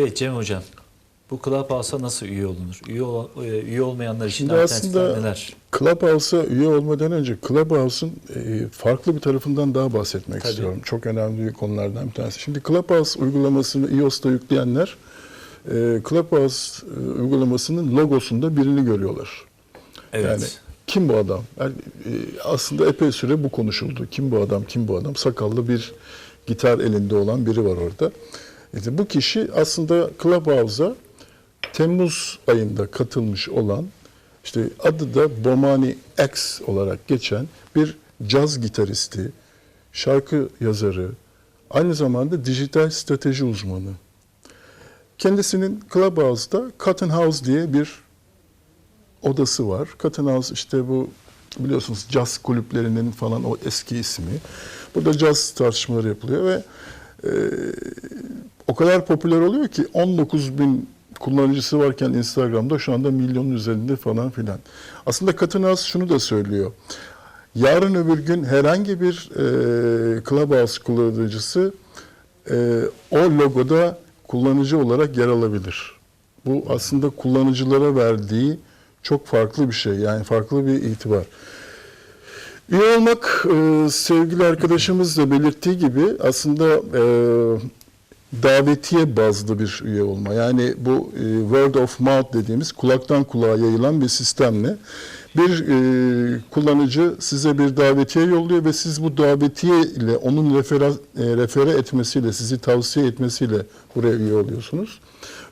Evet Cem Hocam. Bu Clubhouse'a nasıl üye olunur? Üye, ol- e, üye olmayanlar için Şimdi aslında- neler? Clubhouse'a üye olmadan önce Clubhouse'un e, farklı bir tarafından daha bahsetmek Tabii. istiyorum. Çok önemli konulardan bir tanesi. Şimdi Clubhouse uygulamasını iOS'ta yükleyenler e, Clubhouse e, uygulamasının logosunda birini görüyorlar. Evet. Yani kim bu adam? Yani, aslında epey süre bu konuşuldu. Kim bu adam, kim bu adam? Sakallı bir gitar elinde olan biri var orada. İşte bu kişi aslında Clubhouse'a Temmuz ayında katılmış olan, işte adı da Bomani X olarak geçen bir caz gitaristi, şarkı yazarı, aynı zamanda dijital strateji uzmanı. Kendisinin Clubhouse'da Cotton House diye bir odası var. Cotton House işte bu biliyorsunuz caz kulüplerinin falan o eski ismi. Burada caz tartışmaları yapılıyor ve e, o kadar popüler oluyor ki 19 bin kullanıcısı varken Instagram'da şu anda milyonun üzerinde falan filan. Aslında House şunu da söylüyor. Yarın öbür gün herhangi bir e, Clubhouse kullanıcısı e, o logoda kullanıcı olarak yer alabilir. Bu aslında kullanıcılara verdiği çok farklı bir şey. Yani farklı bir itibar. Üye olmak e, sevgili arkadaşımız da belirttiği gibi aslında e, davetiye bazlı bir üye olma. Yani bu e, word of mouth dediğimiz kulaktan kulağa yayılan bir sistemle bir e, kullanıcı size bir davetiye yolluyor ve siz bu davetiye ile onun refera, e, refere etmesiyle, sizi tavsiye etmesiyle buraya üye oluyorsunuz.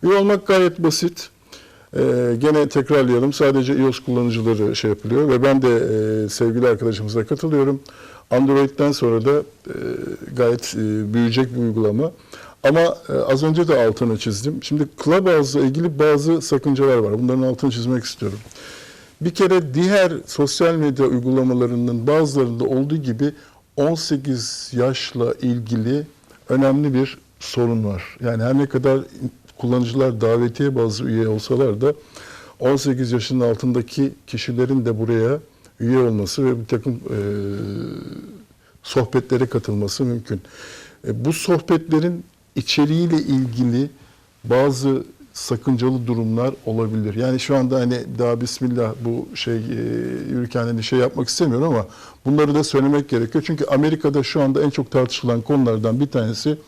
Üye olmak gayet basit. Ee, gene tekrarlayalım. Sadece iOS kullanıcıları şey yapılıyor ve ben de e, sevgili arkadaşımıza katılıyorum. Android'den sonra da e, gayet e, büyüyecek bir uygulama. Ama e, az önce de altını çizdim. Şimdi Clubhouse'la ilgili bazı sakıncalar var. Bunların altını çizmek istiyorum. Bir kere diğer sosyal medya uygulamalarının bazılarında olduğu gibi 18 yaşla ilgili önemli bir sorun var. Yani her ne kadar kullanıcılar davetiye bazı üye olsalar da 18 yaşının altındaki kişilerin de buraya üye olması ve bir takım e, sohbetlere katılması mümkün. E, bu sohbetlerin içeriğiyle ilgili bazı sakıncalı durumlar olabilir. Yani şu anda hani daha bismillah bu şey e, yürürken hani şey yapmak istemiyorum ama bunları da söylemek gerekiyor. Çünkü Amerika'da şu anda en çok tartışılan konulardan bir tanesi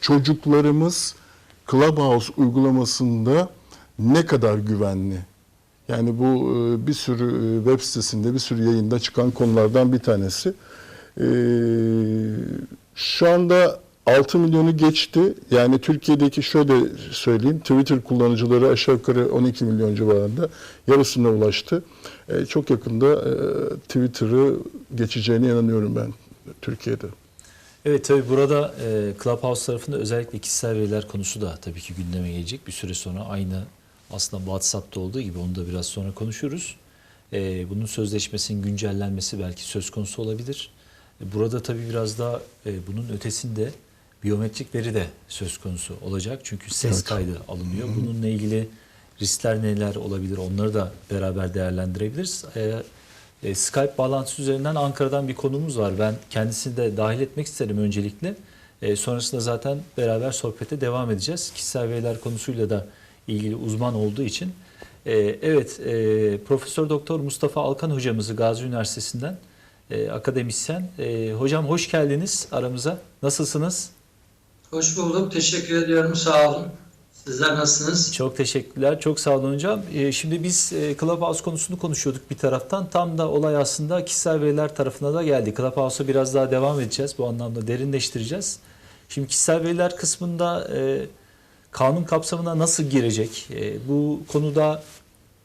çocuklarımız Clubhouse uygulamasında ne kadar güvenli? Yani bu e, bir sürü e, web sitesinde, bir sürü yayında çıkan konulardan bir tanesi. E, Şu anda 6 milyonu geçti. Yani Türkiye'deki şöyle söyleyeyim, Twitter kullanıcıları aşağı yukarı 12 milyon civarında yarısına ulaştı. E, Çok yakında e, Twitter'ı geçeceğine inanıyorum ben Türkiye'de. Evet tabii burada e, Clubhouse tarafında özellikle kişisel veriler konusu da tabii ki gündeme gelecek. Bir süre sonra aynı aslında WhatsApp'ta olduğu gibi onu da biraz sonra konuşuruz. E, bunun sözleşmesinin güncellenmesi belki söz konusu olabilir. E, burada tabii biraz daha e, bunun ötesinde biyometrik veri de söz konusu olacak. Çünkü ses Evet. kaydı alınıyor. Bununla ilgili riskler neler olabilir onları da beraber değerlendirebiliriz. E, e, Skype bağlantısı üzerinden Ankara'dan bir konumuz var. Ben kendisini de dahil etmek isterim öncelikle. E, sonrasında zaten beraber sohbete devam edeceğiz. Kişisel veriler konusuyla da ilgili uzman olduğu için. E, evet, e, Profesör Doktor Mustafa Alkan hocamızı Gazi Üniversitesi'nden e, akademisyen. E, hocam hoş geldiniz aramıza. Nasılsınız? Hoş bulduk. Teşekkür ediyorum. Sağ olun. Sizler nasılsınız? Çok teşekkürler. Çok sağ olun hocam. Ee, Şimdi biz e, Clubhouse konusunu konuşuyorduk bir taraftan. Tam da olay aslında kişisel veriler tarafına da geldi. Clubhouse'a biraz daha devam edeceğiz. Bu anlamda derinleştireceğiz. Şimdi kişisel veriler kısmında e, kanun kapsamına nasıl girecek? E, bu konuda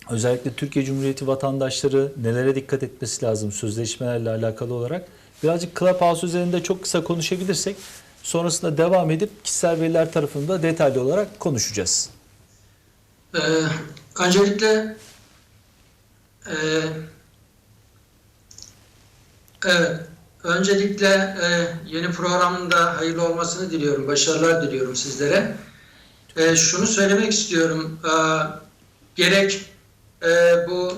özellikle Türkiye Cumhuriyeti vatandaşları nelere dikkat etmesi lazım sözleşmelerle alakalı olarak? Birazcık Clubhouse üzerinde çok kısa konuşabilirsek sonrasında devam edip kişisel veriler tarafında detaylı olarak konuşacağız. Ee, öncelikle e, evet, öncelikle e, yeni programın da hayırlı olmasını diliyorum. Başarılar diliyorum sizlere. E, şunu söylemek istiyorum. E, gerek e, bu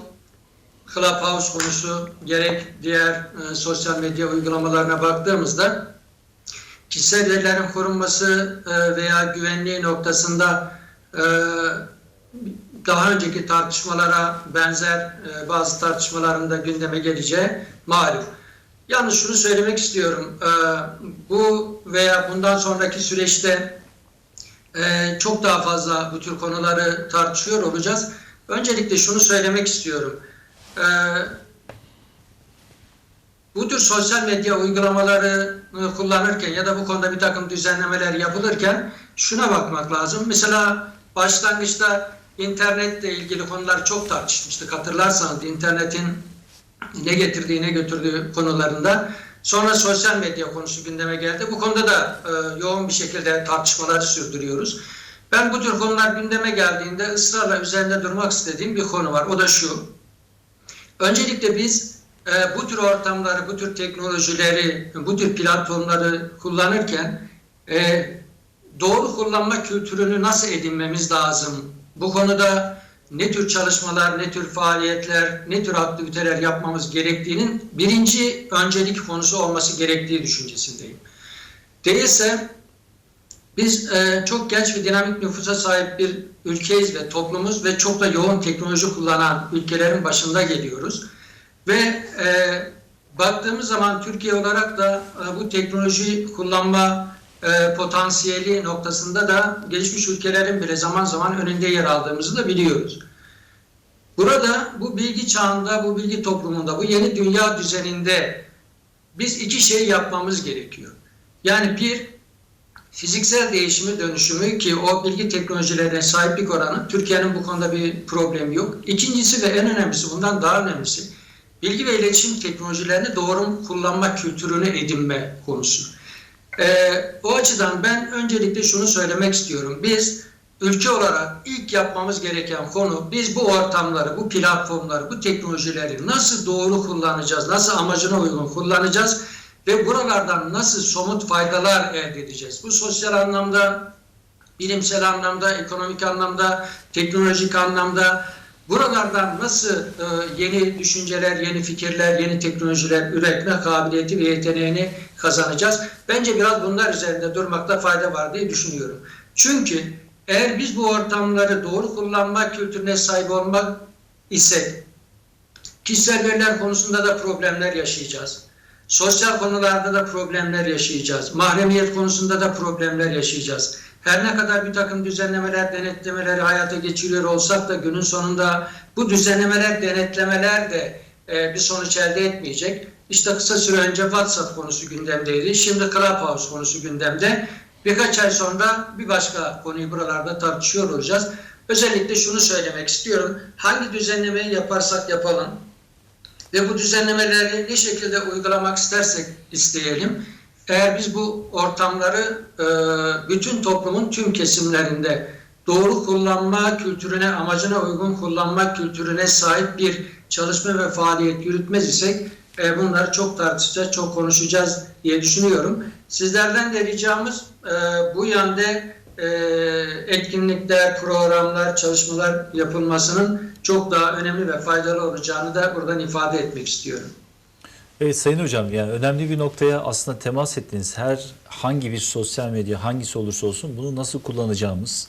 Clubhouse konusu gerek diğer e, sosyal medya uygulamalarına baktığımızda kişisel verilerin korunması e, veya güvenliği noktasında e, daha önceki tartışmalara benzer e, bazı tartışmaların da gündeme geleceği malum. Yalnız şunu söylemek istiyorum. Bu veya bundan sonraki süreçte çok daha fazla bu tür konuları tartışıyor olacağız. Öncelikle şunu söylemek istiyorum. Bu tür sosyal medya uygulamaları kullanırken ya da bu konuda bir takım düzenlemeler yapılırken şuna bakmak lazım. Mesela başlangıçta internetle ilgili konular çok tartışmıştık. Hatırlarsanız internetin ne getirdiği ne götürdüğü konularında. Sonra sosyal medya konusu gündeme geldi. Bu konuda da e, yoğun bir şekilde tartışmaları sürdürüyoruz. Ben bu tür konular gündeme geldiğinde ısrarla üzerinde durmak istediğim bir konu var. O da şu. Öncelikle biz e, bu tür ortamları, bu tür teknolojileri, bu tür platformları kullanırken e, doğru kullanma kültürünü nasıl edinmemiz lazım? Bu konuda ne tür çalışmalar, ne tür faaliyetler, ne tür aktiviteler yapmamız gerektiğinin birinci öncelik konusu olması gerektiği düşüncesindeyim. Değilse biz e, çok genç ve dinamik nüfusa sahip bir ülkeyiz ve toplumuz ve çok da yoğun teknoloji kullanan ülkelerin başında geliyoruz. Ve e, baktığımız zaman Türkiye olarak da e, bu teknoloji kullanma e, potansiyeli noktasında da gelişmiş ülkelerin bile zaman zaman önünde yer aldığımızı da biliyoruz. Burada bu bilgi çağında, bu bilgi toplumunda, bu yeni dünya düzeninde biz iki şey yapmamız gerekiyor. Yani bir, fiziksel değişimi dönüşümü ki o bilgi teknolojilerine sahiplik oranı Türkiye'nin bu konuda bir problemi yok. İkincisi ve en önemlisi bundan daha önemlisi bilgi ve iletişim teknolojilerini doğru kullanma kültürünü edinme konusu. Ee, o açıdan ben öncelikle şunu söylemek istiyorum. Biz ülke olarak ilk yapmamız gereken konu biz bu ortamları, bu platformları, bu teknolojileri nasıl doğru kullanacağız, nasıl amacına uygun kullanacağız ve buralardan nasıl somut faydalar elde edeceğiz. Bu sosyal anlamda, bilimsel anlamda, ekonomik anlamda, teknolojik anlamda buralardan nasıl e, yeni düşünceler, yeni fikirler, yeni teknolojiler üretme kabiliyeti ve yeteneğini kazanacağız. Bence biraz bunlar üzerinde durmakta fayda var diye düşünüyorum. Çünkü eğer biz bu ortamları doğru kullanma kültürüne sahip olmak isek, kişisel veriler konusunda da problemler yaşayacağız. Sosyal konularda da problemler yaşayacağız. Mahremiyet konusunda da problemler yaşayacağız. Her ne kadar bir takım düzenlemeler, denetlemeleri hayata geçiriyor olsak da günün sonunda bu düzenlemeler, denetlemeler de e, bir sonuç elde etmeyecek. İşte kısa süre önce WhatsApp konusu gündemdeydi. Şimdi Clubhouse konusu gündemde. Birkaç ay sonra bir başka konuyu buralarda tartışıyor olacağız. Özellikle şunu söylemek istiyorum. Hangi düzenlemeyi yaparsak yapalım ve bu düzenlemeleri ne şekilde uygulamak istersek isteyelim. Eğer biz bu ortamları e, bütün toplumun tüm kesimlerinde doğru kullanma kültürüne, amacına uygun kullanma kültürüne sahip bir çalışma ve faaliyet yürütmez isek e, bunları çok tartışacağız, çok konuşacağız diye düşünüyorum. Sizlerden de ricamız e, bu yönde e, etkinlikler, programlar, çalışmalar yapılmasının çok daha önemli ve faydalı olacağını da buradan ifade etmek istiyorum. Evet Sayın Hocam yani önemli bir noktaya aslında temas ettiniz. Her hangi bir sosyal medya hangisi olursa olsun bunu nasıl kullanacağımız,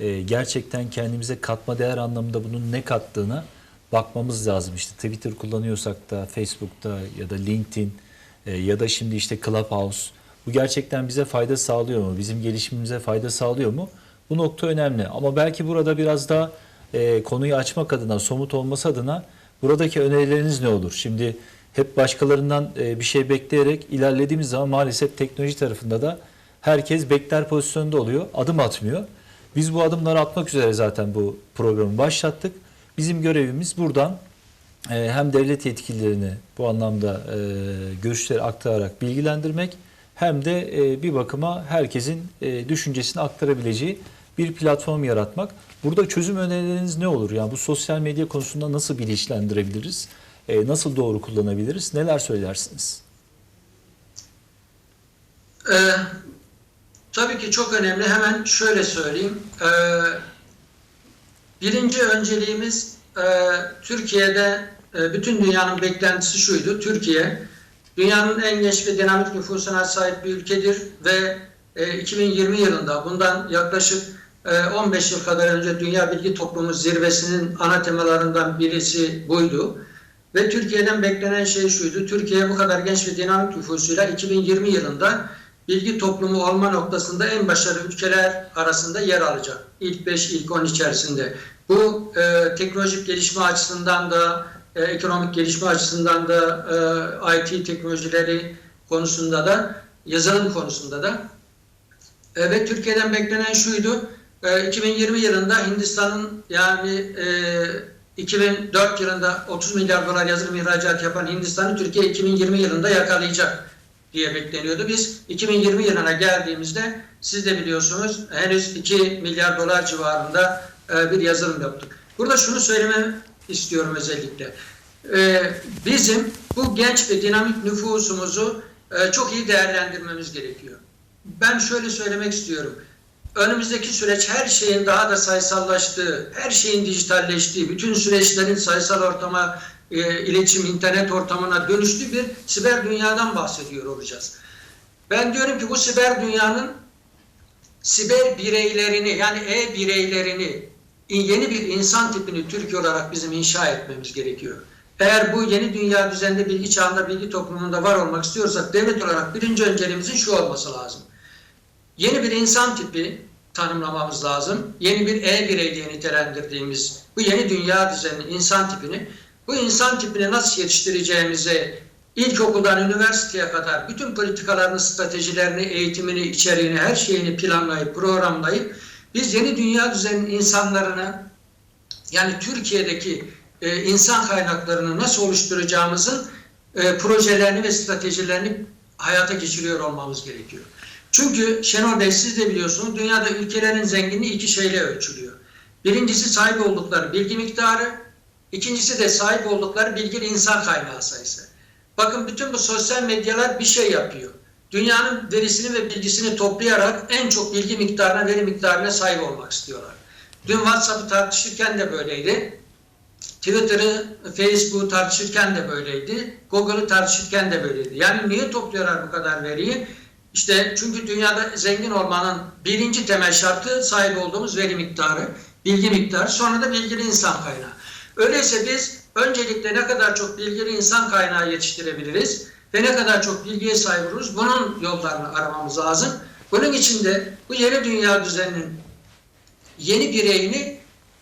e, gerçekten kendimize katma değer anlamında bunun ne kattığına bakmamız lazım. İşte Twitter kullanıyorsak da Facebook'ta ya da LinkedIn e, ya da şimdi işte Clubhouse bu gerçekten bize fayda sağlıyor mu? Bizim gelişimimize fayda sağlıyor mu? Bu nokta önemli ama belki burada biraz daha e, konuyu açmak adına, somut olması adına buradaki önerileriniz ne olur? Şimdi hep başkalarından e, bir şey bekleyerek ilerlediğimiz zaman maalesef teknoloji tarafında da herkes bekler pozisyonunda oluyor, adım atmıyor. Biz bu adımları atmak üzere zaten bu programı başlattık. Bizim görevimiz buradan e, hem devlet yetkililerini bu anlamda e, görüşleri aktararak bilgilendirmek hem de bir bakıma herkesin düşüncesini aktarabileceği bir platform yaratmak. Burada çözüm önerileriniz ne olur? Yani bu sosyal medya konusunda nasıl bilinçlendirebiliriz? E, nasıl doğru kullanabiliriz? Neler söylersiniz? Ee, tabii ki çok önemli. Hemen şöyle söyleyeyim. Ee, birinci önceliğimiz e, Türkiye'de e, bütün dünyanın beklentisi şuydu. Türkiye dünyanın en genç ve dinamik nüfusuna sahip bir ülkedir ve e, 2020 yılında bundan yaklaşık e, 15 yıl kadar önce Dünya Bilgi Toplumu Zirvesi'nin ana temalarından birisi buydu. Ve Türkiye'den beklenen şey şuydu. Türkiye bu kadar genç ve dinamik nüfusuyla 2020 yılında bilgi toplumu olma noktasında en başarılı ülkeler arasında yer alacak. İlk 5, ilk 10 içerisinde. Bu e, teknolojik gelişme açısından da, e, ekonomik gelişme açısından da, e, IT teknolojileri konusunda da, yazılım konusunda da. E, ve Türkiye'den beklenen şuydu. E, 2020 yılında Hindistan'ın yani e, 2004 yılında 30 milyar dolar yazılım ihracat yapan Hindistan'ı Türkiye 2020 yılında yakalayacak diye bekleniyordu. Biz 2020 yılına geldiğimizde siz de biliyorsunuz henüz 2 milyar dolar civarında e, bir yazılım yaptık. Burada şunu söylemem istiyorum özellikle. E, bizim bu genç ve dinamik nüfusumuzu e, çok iyi değerlendirmemiz gerekiyor. Ben şöyle söylemek istiyorum. Önümüzdeki süreç her şeyin daha da sayısallaştığı, her şeyin dijitalleştiği, bütün süreçlerin sayısal ortama, e, iletişim, internet ortamına dönüştüğü bir siber dünyadan bahsediyor olacağız. Ben diyorum ki bu siber dünyanın siber bireylerini yani e-bireylerini yeni bir insan tipini Türkiye olarak bizim inşa etmemiz gerekiyor. Eğer bu yeni dünya düzeninde bilgi çağında bilgi toplumunda var olmak istiyorsak devlet olarak birinci önceliğimizin şu olması lazım. Yeni bir insan tipi tanımlamamız lazım. Yeni bir e-birey diye nitelendirdiğimiz bu yeni dünya düzeninin insan tipini bu insan tipini nasıl yetiştireceğimize ilkokuldan üniversiteye kadar bütün politikalarını, stratejilerini, eğitimini, içeriğini, her şeyini planlayıp, programlayıp biz yeni dünya düzeninin insanlarını yani Türkiye'deki e, insan kaynaklarını nasıl oluşturacağımızın e, projelerini ve stratejilerini hayata geçiriyor olmamız gerekiyor. Çünkü Şenol Bey siz de biliyorsunuz dünyada ülkelerin zenginliği iki şeyle ölçülüyor. Birincisi sahip oldukları bilgi miktarı, ikincisi de sahip oldukları bilgili insan kaynağı sayısı. Bakın bütün bu sosyal medyalar bir şey yapıyor. Dünyanın verisini ve bilgisini toplayarak en çok bilgi miktarına, veri miktarına sahip olmak istiyorlar. Dün WhatsApp'ı tartışırken de böyleydi. Twitter'ı, Facebook'u tartışırken de böyleydi. Google'ı tartışırken de böyleydi. Yani niye topluyorlar bu kadar veriyi? İşte çünkü dünyada zengin olmanın birinci temel şartı sahip olduğumuz veri miktarı, bilgi miktarı, sonra da bilgili insan kaynağı. Öyleyse biz öncelikle ne kadar çok bilgili insan kaynağı yetiştirebiliriz ve ne kadar çok bilgiye sahip oluruz bunun yollarını aramamız lazım. Bunun için de bu yeni dünya düzeninin yeni bireyini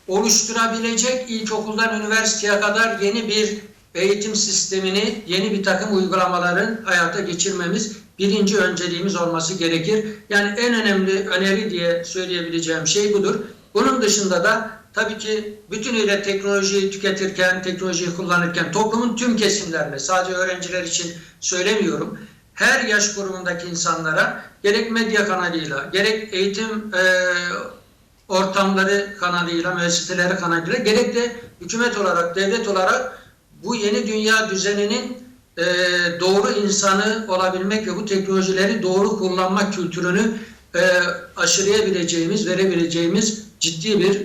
oluşturabilecek ilkokuldan üniversiteye kadar yeni bir eğitim sistemini, yeni bir takım uygulamaların hayata geçirmemiz birinci önceliğimiz olması gerekir. Yani en önemli öneri diye söyleyebileceğim şey budur. Bunun dışında da tabii ki bütünüyle teknolojiyi tüketirken, teknolojiyi kullanırken toplumun tüm kesimlerine, sadece öğrenciler için söylemiyorum, her yaş grubundaki insanlara gerek medya kanalıyla, gerek eğitim e, ortamları kanalıyla, müesseseleri kanalıyla, gerek de hükümet olarak, devlet olarak bu yeni dünya düzeninin e, doğru insanı olabilmek ve bu teknolojileri doğru kullanma kültürünü e, aşılayabileceğimiz, verebileceğimiz ciddi bir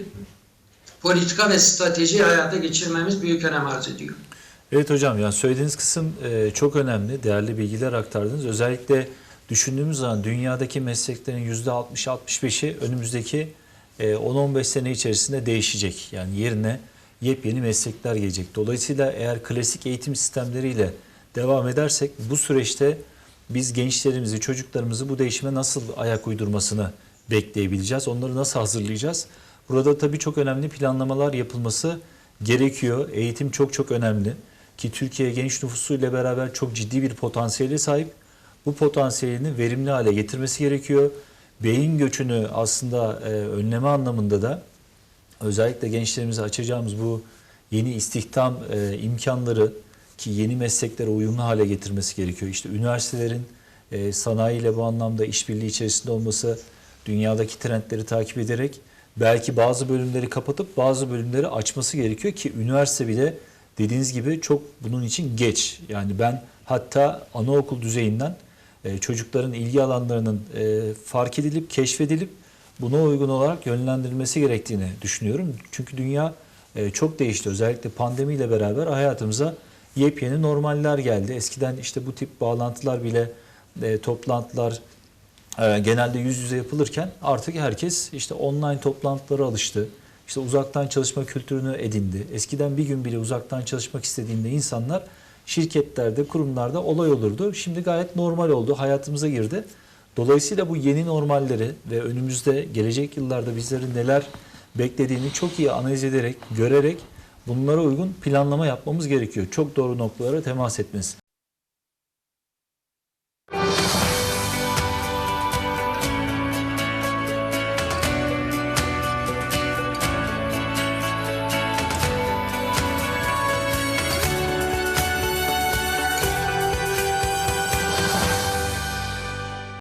politika ve strateji hayata geçirmemiz büyük önem arz ediyor. Evet hocam yani söylediğiniz kısım e, çok önemli. Değerli bilgiler aktardınız. Özellikle düşündüğümüz zaman dünyadaki mesleklerin %60-65'i önümüzdeki e, 10-15 sene içerisinde değişecek. Yani yerine yepyeni meslekler gelecek. Dolayısıyla eğer klasik eğitim sistemleriyle devam edersek bu süreçte biz gençlerimizi, çocuklarımızı bu değişime nasıl ayak uydurmasını bekleyebileceğiz? Onları nasıl hazırlayacağız? Burada tabii çok önemli planlamalar yapılması gerekiyor. Eğitim çok çok önemli ki Türkiye genç nüfusuyla beraber çok ciddi bir potansiyele sahip. Bu potansiyelini verimli hale getirmesi gerekiyor. Beyin göçünü aslında e, önleme anlamında da özellikle gençlerimize açacağımız bu yeni istihdam e, imkanları ki yeni mesleklere uyumlu hale getirmesi gerekiyor. İşte üniversitelerin e, sanayiyle bu anlamda işbirliği içerisinde olması, dünyadaki trendleri takip ederek belki bazı bölümleri kapatıp bazı bölümleri açması gerekiyor ki üniversite bile dediğiniz gibi çok bunun için geç. Yani ben hatta anaokul düzeyinden e, çocukların ilgi alanlarının e, fark edilip keşfedilip buna uygun olarak yönlendirilmesi gerektiğini düşünüyorum. Çünkü dünya e, çok değişti. Özellikle pandemiyle beraber hayatımıza yepyeni normaller geldi. Eskiden işte bu tip bağlantılar bile e, toplantılar e, genelde yüz yüze yapılırken artık herkes işte online toplantılara alıştı. İşte uzaktan çalışma kültürünü edindi. Eskiden bir gün bile uzaktan çalışmak istediğinde insanlar şirketlerde, kurumlarda olay olurdu. Şimdi gayet normal oldu, hayatımıza girdi. Dolayısıyla bu yeni normalleri ve önümüzde gelecek yıllarda bizleri neler beklediğini çok iyi analiz ederek, görerek bunlara uygun planlama yapmamız gerekiyor. Çok doğru noktalara temas etmesi.